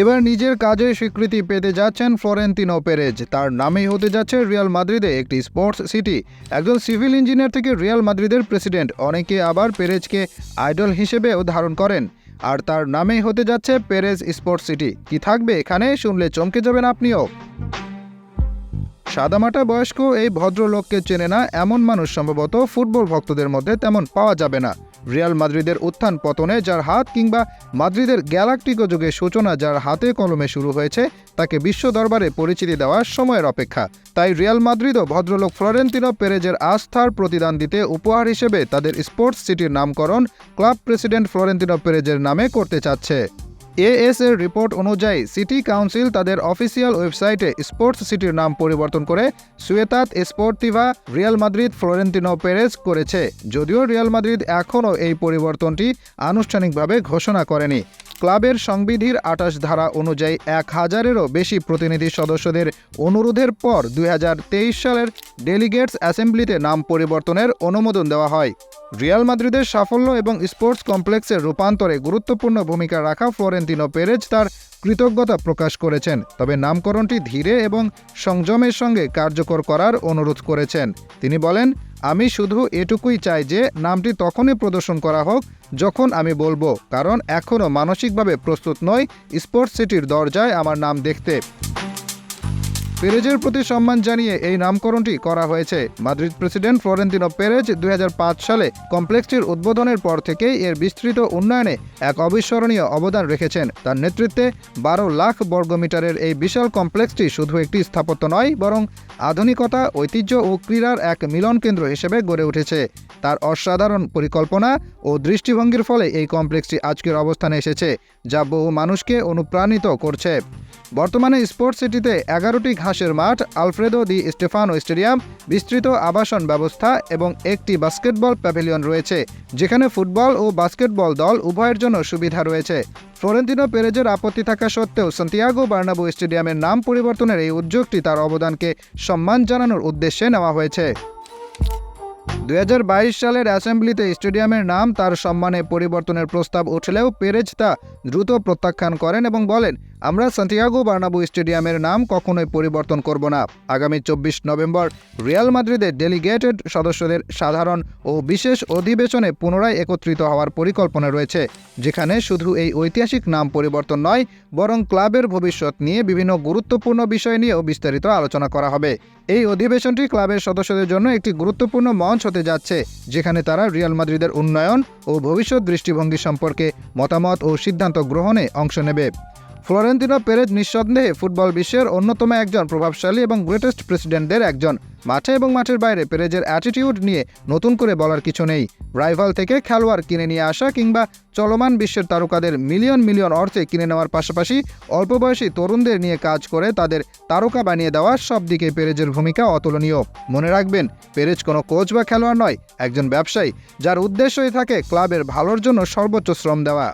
এবার নিজের কাজে স্বীকৃতি পেতে যাচ্ছেন ফ্লোরেন্তিনো পেরেজ। তার নামেই হতে যাচ্ছে রিয়াল মাদ্রিদে একটি স্পোর্টস সিটি। একজন সিভিল ইঞ্জিনিয়ার থেকে রিয়াল মাদ্রিদের প্রেসিডেন্ট। অনেকে আবার পেরেজকে আইডল হিসেবেও ধারণ করেন। আর তার নামেই হতে যাচ্ছে পেরেজ স্পোর্টস সিটি। কি থাকবে এখানে শুনলে চমকে যাবেন আপনিও। সাদামাটা বয়স্ক এই ভদ্রলোককে চেনে না এমন মানুষ সম্ভবত ফুটবল ভক্তদের মধ্যে তেমন পাওয়া যাবে না। রিয়াল মাদ্রিদের উত্থান পতনে যার হাত কিংবা মাদ্রিদের গ্যালাকটিক যুগের সূচনা যার হাতে কলমে শুরু হয়েছে, তাকে বিশ্ব দরবারে পরিচিতি দেওয়ার সময়ের অপেক্ষা। তাই রিয়াল মাদ্রিদও ভদ্রলোক ফ্লোরেন্তিনো পেরেজের আস্থার প্রতিদান দিতে উপহার হিসেবে তাদের স্পোর্টস সিটির নামকরণ ক্লাব প্রেসিডেন্ট ফ্লোরেন্তিনো পেরেজের নামে করতে চাচ্ছে। এএস এর রিপোর্ট অনুযায়ী সিটি কাউন্সিল তাদের অফিসিয়াল ওয়েবসাইটে স্পোর্টস সিটির নাম পরিবর্তন করে সুয়েতাত স্পোর্টিভা রিয়াল মাদ্রিদ ফ্লোরেন্তিনো পেরেজ করেছে, যদিও রিয়াল মাদ্রিদ এখনও এই পরিবর্তনটি আনুষ্ঠানিকভাবে ঘোষণা করেনি। ক্লাবের সংবিধির আটাশ ধারা অনুযায়ী এক হাজারেরও বেশি প্রতিনিধি সদস্যদের অনুরোধের পর দু হাজার তেইশ সালের ডেলিগেটস অ্যাসেম্বলিতে নাম পরিবর্তনের অনুমোদন দেওয়া হয়। রিয়াল মাদ্রিদের সাফল্য এবং স্পোর্টস কমপ্লেক্সের রূপান্তরে গুরুত্বপূর্ণ ভূমিকা রাখা ফ্লোরেন্তিনো পেরেজ তার কৃতজ্ঞতা প্রকাশ করেছেন, তবে নামকরণটি ধীরে এবং সংযমের সঙ্গে কার্যকর করার অনুরোধ করেছেন। তিনি বলেন আমি শুধু এটুকুই চাই যে নামটি তখনই প্রদর্শন করা হোক যখন আমি বলব, কারণ এখনও মানসিকভাবে প্রস্তুত নই স্পোর্টস সিটির দরজায় আমার নাম দেখতে। পেরেজের প্রতি সম্মান জানিয়ে এই নামকরণটি করা হয়েছে। মাদ্রিদ প্রেসিডেন্ট ফ্লোরেন্তিনো পেরেজ দুই হাজার পাঁচ সালে কমপ্লেক্সটির উদ্বোধনের পর থেকেই এর বিস্তৃত উন্নয়নে এক অবিস্মরণীয় অবদান রেখেছেন। তার নেতৃত্বে বারো লাখ বর্গমিটারের এই বিশাল কমপ্লেক্সটি শুধু একটি স্থাপত্য নয়, বরং আধুনিকতা, ঐতিহ্য ও ক্রীড়ার এক মিলন কেন্দ্র হিসেবে গড়ে উঠেছে। তার অসাধারণ পরিকল্পনা ও দৃষ্টিভঙ্গির ফলে এই কমপ্লেক্সটি আজকের অবস্থানে এসেছে, যা বহু মানুষকে অনুপ্রাণিত করছে। বর্তমানে স্পোর্টস সিটিতে এগারোটি ঘাসের মাঠ, আলফ্রেদো দি স্টেফানো স্টেডিয়াম, বিস্তৃত আবাসন ব্যবস্থা এবং একটি বাস্কেটবল প্যাভিলিয়ন রয়েছে, যেখানে ফুটবল ও বাস্কেটবল দল উভয়ের জন্য সুবিধা রয়েছে। ফ্লোরেন্তিনো পেরেজের আপত্তি থাকা সত্ত্বেও সান্তিয়াগো বার্নাবো স্টেডিয়ামের নাম পরিবর্তনের এই উদ্যোগটি তার অবদানকে সম্মান জানানোর উদ্দেশ্যে নেওয়া হয়েছে। দুই হাজার বাইশ সালের অ্যাসেম্বলিতে স্টেডিয়ামের নাম তার সম্মানে পরিবর্তনের প্রস্তাব উঠলেও পেরেজ তা দ্রুত প্রত্যাখ্যান করেন এবং বলেন আমরা সান্তিয়াগো বার্নাবু স্টেডিয়ামের নাম কখনোই পরিবর্তন করব না। আগামী চব্বিশ নভেম্বর রিয়াল মাদ্রিদের ডেলিগেটেড সদস্যদের সাধারণ ও বিশেষ অধিবেশনে পুনরায় একত্রিত হওয়ার পরিকল্পনা রয়েছে, যেখানে শুধু এই ঐতিহাসিক নাম পরিবর্তন নয়, বরং ক্লাবের ভবিষ্যৎ নিয়ে বিভিন্ন গুরুত্বপূর্ণ বিষয় নিয়েও বিস্তারিত আলোচনা করা হবে। এই অধিবেশনটি ক্লাবের সদস্যদের জন্য একটি গুরুত্বপূর্ণ মঞ্চ হতে যাচ্ছে, যেখানে তারা রিয়াল মাদ্রিদের উন্নয়ন ও ভবিষ্যৎ দৃষ্টিভঙ্গি সম্পর্কে মতামত ও সিদ্ধান্ত গ্রহণে অংশ নেবে। ফ্লোরেন্তিনো পেরেজ নিঃসন্দেহে ফুটবল বিশ্বের অন্যতম একজন প্রভাবশালী এবং গ্রেটেস্ট প্রেসিডেন্টদের একজন। মাঠে এবং মাঠের বাইরে পেরেজের অ্যাটিটিউড নিয়ে নতুন করে বলার কিছু নেই। রাইভাল থেকে খেলোয়াড় কিনে নিয়ে আসা কিংবা চলমান বিশ্বের তারকাদের মিলিয়ন মিলিয়ন অর্থে কিনে নেওয়ার পাশাপাশি অল্প বয়সী তরুণদের নিয়ে কাজ করে তাদের তারকা বানিয়ে দেওয়া সব দিকে পেরেজের ভূমিকা অতুলনীয়। মনে রাখবেন, পেরেজ কোনো কোচ বা খেলোয়াড় নয়, একজন ব্যবসায়ী, যার উদ্দেশ্যই থাকে ক্লাবের ভালোর জন্য সর্বোচ্চ শ্রম দেওয়া।